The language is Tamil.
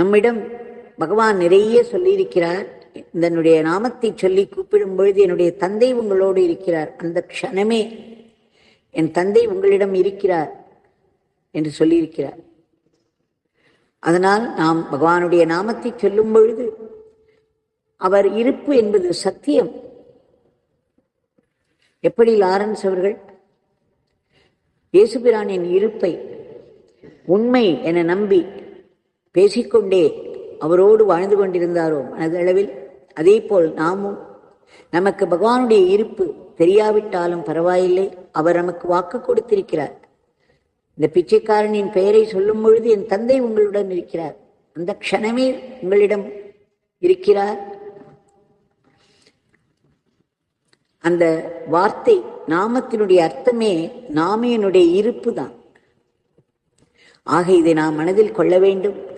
நம்மிடம் பகவான் நிறைய சொல்லியிருக்கிறார். என்னுடைய நாமத்தை சொல்லி கூப்பிடும் பொழுது என்னுடைய தந்தை உங்களோடு இருக்கிறார். அந்த க்ஷணமே என் தந்தை உங்களிடம் இருக்கிறார் என்று சொல்லியிருக்கிறார். அதனால் நாம் பகவானுடைய நாமத்தை சொல்லும் பொழுது அவர் இருப்பு என்பது சத்தியம். எப்படி லாரன்ஸ் அவர்கள்? இயேசுபிரானின் இருப்பை உண்மை என நம்பி பேசிக்கொண்டே அவரோடு வாழ்ந்து கொண்டிருந்தாரோ மனதளவில்? அதே போல் நாமும். நமக்கு பகவானுடைய இருப்பு தெரியாவிட்டாலும் பரவாயில்லை. அவர் நமக்கு வாக்கு கொடுத்திருக்கிறார். இந்த பிச்சைக்காரனின் பெயரை சொல்லும் பொழுது என் தந்தை உங்களுடன் இருக்கிறார். அந்த க்ஷணமே உங்களிடம் இருக்கிறார். அந்த வார்த்தை நாமத்தினுடைய அர்த்தமே நாமையனுடைய இருப்பு தான் ஆக இதை நாம் மனதில் கொள்ள வேண்டும்.